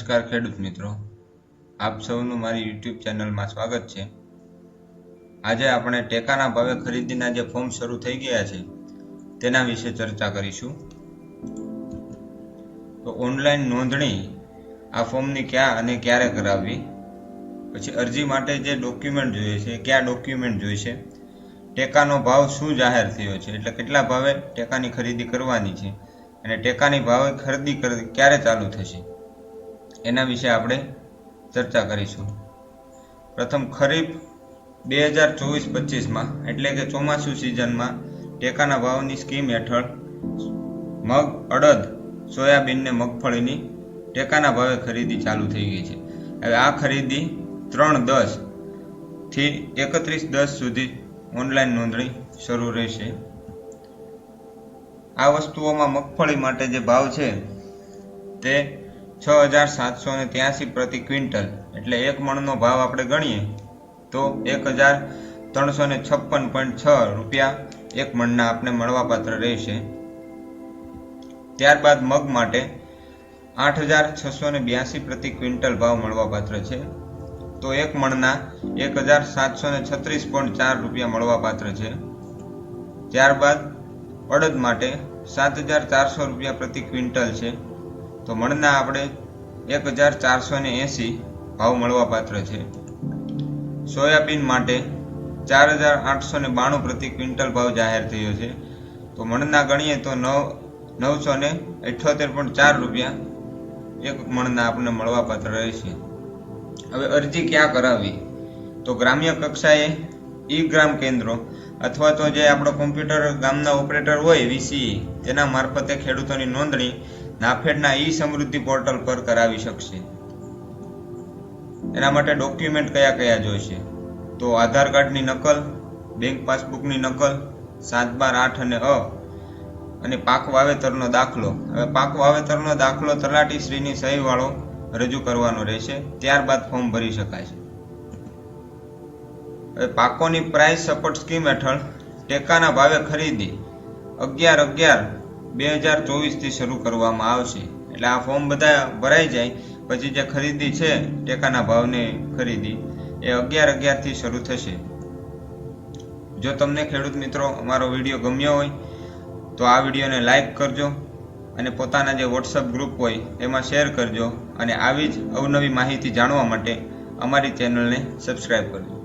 નમસ્કાર ખેડૂત મિત્રો. આપ સૌનું મારી યુટ્યુબ ચેનલમાં સ્વાગત છે. આજે આપણે ટેકાના ભાવે ખરીદીના જે ફોર્મ શરૂ થઈ ગયા છે, તેના વિશે ચર્ચા કરીશું. તો ઓનલાઈન નોંધણી આ ફોર્મની ક્યાં અને ક્યારે કરાવવી? પછી અરજી માટે જે ડોક્યુમેન્ટ જોઈએ છે કયા ડોક્યુમેન્ટ જોઈશે ટેકાનો ભાવ શું જાહેર થયો છે? એટલે કેટલા ભાવે ટેકાની ખરીદી કરવાની છે? અને ટેકાની ભાવે ખરીદી ક્યારે ચાલુ થશે? એના વિશે આપણે ચર્ચા કરીશું. પ્રથમ, ખરીફ બે હજાર ચોવીસ પચીસમાં, એટલે કે ચોમાસું સિઝનમાં, ટેકાના ભાવની સ્કીમ હેઠળ મગ, અડદ સોયાબીનને મગફળીની ટેકાના ભાવે ખરીદી ચાલુ થઈ ગઈ છે. હવે આ ખરીદી ત્રણ દસથી એકત્રીસ દસ સુધી ઓનલાઈન નોંધણી શરૂ રહેશે. આ વસ્તુઓમાં મગફળી માટે જે ભાવ છે તે છ હજાર સાતસો ને ત્યાસી પ્રતિ ક્વિન્ટલ. એટલે એક મણનો ભાવ આપણે ગણીએ, તો એક હજાર ત્રણસો ને છપ્પન પોઈન્ટ છ રૂપિયા એક મણના આપણે મળવાપાત્ર રહેશે. ત્યારબાદ મગ માટે આઠ હજાર છસો ને બ્યાસી પ્રતિ ક્વિન્ટલ ભાવ મળવાપાત્ર છે. તો એક મણના એક હજાર સાતસો ને છત્રીસ પોઈન્ટ ચાર રૂપિયા મળવાપાત્ર છે. ત્યારબાદ અડદ માટે સાત હજાર ચારસો રૂપિયા પ્રતિ ક્વિન્ટલ છે. તો મણના આપણે એક હજાર ચારસો ને એંસી ભાવ મળવાપાત્ર છે. સોયાબીન માટે ચાર હજાર આઠસો ને બાણું પ્રતિ ક્વિન્ટલ ભાવ જાહેર થયો છે. તો મણના ગણીએ તો નવ નવસો ને અઠ્યોતેર પોઈન્ટ ચાર રૂપિયા એક મણના આપણને મળવાપાત્ર રહેશે. હવે અરજી ક્યાં કરાવવી? તો ગ્રામ્ય કક્ષાએ ઈ ગ્રામ કેન્દ્રો અથવા તો જે આપણો કોમ્પ્યુટર ગામના ઓપરેટર હોય વીસી તેના મારફતે ખેડૂતોની નોંધણી નાફેડના ઈ સમૃદ્ધિ પોર્ટલ પર કરાવી શકશે. એના માટે ડોક્યુમેન્ટ કયા કયા જોઈશે? તો આધાર કાર્ડની નકલ બેંક પાસબુકની નકલ, સાત બાર આઠ અને અ, અને પાક વાવેતરનો દાખલો. હવે પાક વાવેતરનો દાખલો તલાટી શ્રીની સહીવાળો રજૂ કરવાનો રહેશે. ત્યારબાદ ફોર્મ ભરી શકાય છે પાકોની પ્રાઇસ સપોર્ટ સ્કીમ હેઠળ ટેકાના ભાવે ખરીદી અગિયાર અગિયાર બે હજાર ચોવીસથી શરૂ કરવામાં આવશે. એટલે આ ફોર્મ બધા ભરાઈ જાય. પછી જે ખરીદી છે, ટેકાના ભાવની ખરીદી, એ અગિયાર અગિયારથી શરૂ થશે. જો તમને ખેડૂત મિત્રો અમારો વીડિયો ગમ્યો હોય, તો આ વિડીયોને લાઈક કરજો અને પોતાના જે વોટ્સઅપ ગ્રુપ હોય, એમાં શેર કરજો અને આવી જ અવનવી માહિતી જાણવા માટે અમારી ચેનલને સબસ્ક્રાઈબ કરજો.